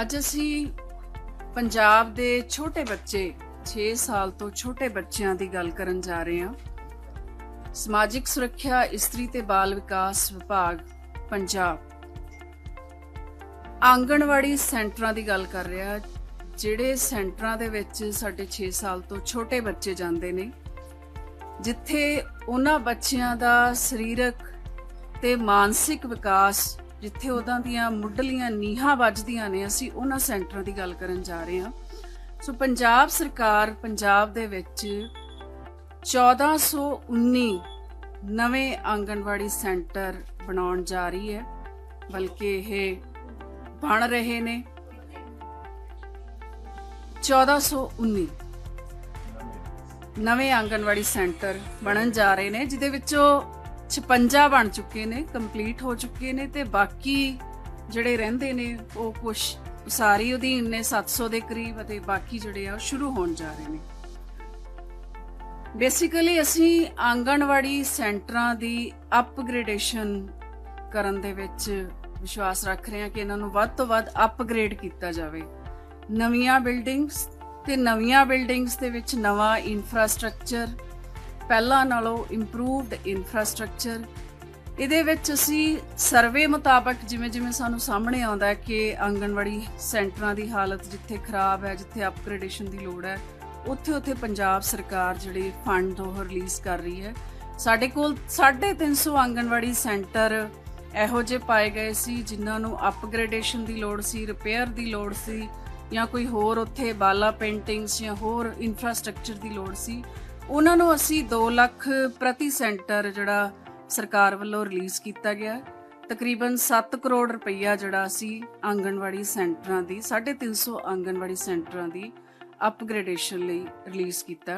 ਅੱਜ ਅਸੀਂ ਪੰਜਾਬ ਦੇ ਛੋਟੇ ਬੱਚੇ 6 ਸਾਲ ਤੋਂ ਛੋਟੇ ਬੱਚਿਆਂ ਦੀ ਗੱਲ ਕਰਨ ਜਾ ਰਹੇ ਹਾਂ। ਸਮਾਜਿਕ ਸੁਰੱਖਿਆ, ਇਸਤਰੀ ਤੇ ਬਾਲ ਵਿਕਾਸ ਵਿਭਾਗ, ਪੰਜਾਬ। ਆਂਗਣਵਾੜੀ ਸੈਂਟਰਾਂ ਦੀ ਗੱਲ ਕਰ ਰਿਹਾ, ਜਿਹੜੇ ਸੈਂਟਰਾਂ ਦੇ ਵਿੱਚ ਸਾਡੇ 6 ਸਾਲ ਤੋਂ ਛੋਟੇ ਬੱਚੇ ਜਾਂਦੇ ਨੇ, ਜਿੱਥੇ ਉਹਨਾਂ ਬੱਚਿਆਂ ਦਾ ਸਰੀਰਕ ਤੇ ਮਾਨਸਿਕ ਵਿਕਾਸ ਜਿੱਥੇ ਉਹਨਾਂ ਦੀਆਂ ਮੁੱਢਲੀਆਂ ਨੀਹਾਂ ਵੱਜਦੀਆਂ ਨੇ, ਅਸੀਂ ਉਹਨਾਂ ਸੈਂਟਰਾਂ ਦੀ ਗੱਲ ਕਰਨ ਜਾ ਰਹੇ ਹਾਂ। ਸੋ ਪੰਜਾਬ ਸਰਕਾਰ, ਪੰਜਾਬ ਦੇ ਵਿੱਚ 1419 ਨਵੇਂ ਆਂਗਣਵਾੜੀ ਸੈਂਟਰ ਬਣਾਉਣ ਜਾ ਰਹੀ ਹੈ, ਬਲਕਿ ਇਹ ਬਣ ਰਹੇ ਨੇ। 1419 ਨਵੇਂ ਆਂਗਣਵਾੜੀ ਸੈਂਟਰ ਬਣਨ ਜਾ ਰਹੇ ਨੇ, ਜਿਹਦੇ ਵਿੱਚੋਂ 56 ਬਣ ਚੁੱਕੇ ਨੇ ਕੰਪਲੀਟ ਹੋ ਚੁੱਕੇ ਨੇ ਤੇ ਬਾਕੀ ਜਿਹੜੇ ਰਹਿੰਦੇ ਨੇ, ਉਹ ਕੁਝ ਸਾਰੀ ਅਧੀਨ ਨੇ 700 ਦੇ ਕਰੀਬ ਅਤੇ ਬਾਕੀ ਜਿਹੜੇ ਆ ਉਹ ਸ਼ੁਰੂ ਹੋਣ ਜਾ ਰਹੇ ਨੇ। ਬੇਸਿਕਲੀ ਅਸੀਂ ਆਂਗਣਵਾੜੀ ਸੈਂਟਰਾਂ ਦੀ ਅਪਗ੍ਰੇਡੇਸ਼ਨ ਕਰਨ ਦੇ ਵਿੱਚ ਵਿਸ਼ਵਾਸ ਰੱਖ ਰਹੇ ਹਾਂ ਕਿ ਇਹਨਾਂ ਨੂੰ ਵੱਧ ਤੋਂ ਵੱਧ ਅਪਗ੍ਰੇਡ ਕੀਤਾ ਜਾਵੇ। ਨਵੀਆਂ ਬਿਲਡਿੰਗਸ ਤੇ ਨਵੀਆਂ ਬਿਲਡਿੰਗਸ ਦੇ ਵਿੱਚ ਨਵਾਂ ਇਨਫਰਾਸਟ੍ਰਕਚਰ ਪਹਿਲਾਂ ਨਾਲੋਂ ਇੰਪਰੂਵਡ ਇਨਫਰਾਸਟ੍ਰਕਚਰ ਇਹਦੇ ਵਿੱਚ ਅਸੀਂ ਸਰਵੇ ਮੁਤਾਬਕ ਜਿਵੇਂ ਜਿਵੇਂ ਸਾਨੂੰ ਸਾਹਮਣੇ ਆਉਂਦਾ ਹੈ ਕਿ ਆਂਗਣਵਾੜੀ ਸੈਂਟਰਾਂ ਦੀ ਹਾਲਤ ਜਿੱਥੇ ਖਰਾਬ ਹੈ, ਜਿੱਥੇ ਅਪਗ੍ਰੇਡੇਸ਼ਨ ਦੀ ਲੋੜ ਹੈ, ਉੱਥੇ ਉੱਥੇ ਪੰਜਾਬ ਸਰਕਾਰ ਜਿਹੜੀ ਫੰਡ ਉਹ ਰਿਲੀਜ਼ ਕਰ ਰਹੀ ਹੈ। ਸਾਡੇ ਕੋਲ 350 ਆਂਗਣਵਾੜੀ ਸੈਂਟਰ ਇਹੋ ਜਿਹੇ ਪਾਏ ਗਏ ਸੀ ਜਿਨ੍ਹਾਂ ਨੂੰ ਅਪਗ੍ਰੇਡੇਸ਼ਨ ਦੀ ਲੋੜ ਸੀ ਰਿਪੇਅਰ ਦੀ ਲੋੜ ਸੀ ਜਾਂ ਕੋਈ ਹੋਰ ਉੱਥੇ ਬਾਲਾ ਪੇਂਟਿੰਗਸ ਜਾਂ ਹੋਰ ਇਨਫਰਾਸਟ੍ਰਕਚਰ ਦੀ ਲੋੜ ਸੀ। ਉਹਨਾਂ ਨੂੰ ਅਸੀਂ 2 ਲੱਖ ਪ੍ਰਤੀ ਸੈਂਟਰ ਜਿਹੜਾ ਸਰਕਾਰ ਵੱਲੋਂ ਰਿਲੀਜ਼ ਕੀਤਾ ਗਿਆ। ਤਕਰੀਬਨ 7 ਕਰੋੜ ਰੁਪਈਆ ਜਿਹੜਾ ਅਸੀਂ ਆਂਗਣਵਾੜੀ ਸੈਂਟਰਾਂ ਦੀ 350 ਆਂਗਣਵਾੜੀ ਸੈਂਟਰਾਂ ਦੀ ਅਪਗ੍ਰੇਡੇਸ਼ਨ ਲਈ ਰਿਲੀਜ਼ ਕੀਤਾ।